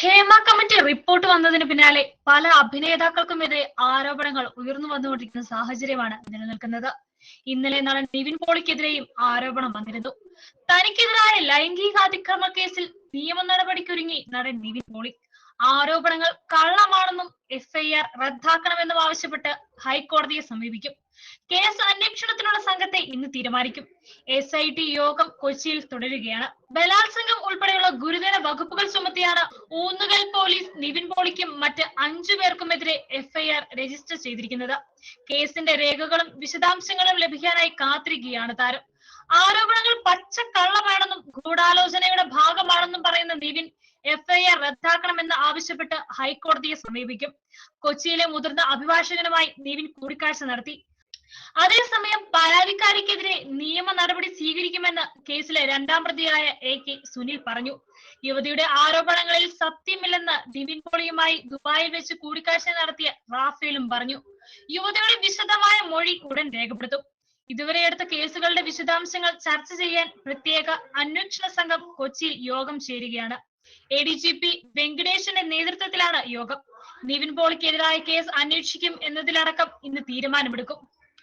Hema committee report വന്നതിന് പിന്നാലെ പല അഭിനേതാക്കൾക്കുമെതിരെ ആരോപണങ്ങൾ ഉയർന്നു വന്നുകൊണ്ടിരിക്കുന്ന സാഹചര്യമാണ് നിലനിൽക്കുന്നത്. ഇന്നലെ നടൻ നിവിൻ പോളിക്കെതിരെയും ആരോപണം വന്നിരുന്നു. തനിക്കെതിരായ ലൈംഗികാതിക്രമ കേസിൽ നിയമ നടപടിക്കൊരുങ്ങി നടൻ നിവിൻ പോളി. ആരോപണങ്ങൾ കള്ളമാണെന്നും എഫ്ഐആർ റദ്ദാക്കണമെന്നും ആവശ്യപ്പെട്ട് ഹൈക്കോടതിയെ സമീപിക്കും. കേസ് അന്വേഷണത്തിനുള്ള സംഘത്തെ ഇന്ന് തീരുമാനിക്കും. എസ് ഐ ടി യോഗം കൊച്ചിയിൽ തുടരുകയാണ്. ബലാത്സംഗം ഉൾപ്പെടെയുള്ള വകുപ്പുകൾ ചുമത്തിയാണ്. ഊന്നുകൽ പോലീസ് നിവിൻ പോളിക്കും മറ്റ് അഞ്ചു പേർക്കുമെതിരെ എഫ്ഐആർ രജിസ്റ്റർ ചെയ്തിരിക്കുന്നത്. കേസിന്റെ രേഖകളും വിശദാംശങ്ങളും ലഭിക്കാനായി കാത്തിരിക്കുകയാണ് താരം. ആരോപണങ്ങൾ പച്ചക്കള്ളമാണെന്നും ഗൂഢാലോചനയുടെ ഭാഗമാണെന്നും പറയുന്ന നിവിൻ എഫ്ഐആർ റദ്ദാക്കണമെന്ന് ആവശ്യപ്പെട്ട് ഹൈക്കോടതിയെ സമീപിക്കും. കൊച്ചിയിലെ മുതിർന്ന അഭിഭാഷകനുമായി നിവിൻ കൂടിക്കാഴ്ച നടത്തി. അതേസമയം പരാതിക്കാരിക്കെതിരെ നടപടി കേസിലെ രണ്ടാം പ്രതിയായ എ കെ സുനിൽ പറഞ്ഞു. യുവതിയുടെ ആരോപണങ്ങളിൽ സത്യമില്ലെന്ന് ദിവിൻ പോളിയുമായി ദുബായിൽ വെച്ച് കൂടിക്കാഴ്ച നടത്തിയ റാഫേലും പറഞ്ഞു. യുവതിയുടെ വിശദമായ മൊഴി ഉടൻ രേഖപ്പെടുത്തും. ഇതുവരെ എടുത്ത കേസുകളുടെ വിശദാംശങ്ങൾ ചർച്ച ചെയ്യാൻ പ്രത്യേക അന്വേഷണ സംഘം കൊച്ചിയിൽ യോഗം ചേരുകയാണ്. എ ഡി ജി പി വെങ്കടേശന്റെ നേതൃത്വത്തിലാണ് യോഗം. നിവിൻ പോളിക്കെതിരായ കേസ് അന്വേഷിക്കും എന്നതിലടക്കം ഇന്ന് തീരുമാനമെടുക്കും.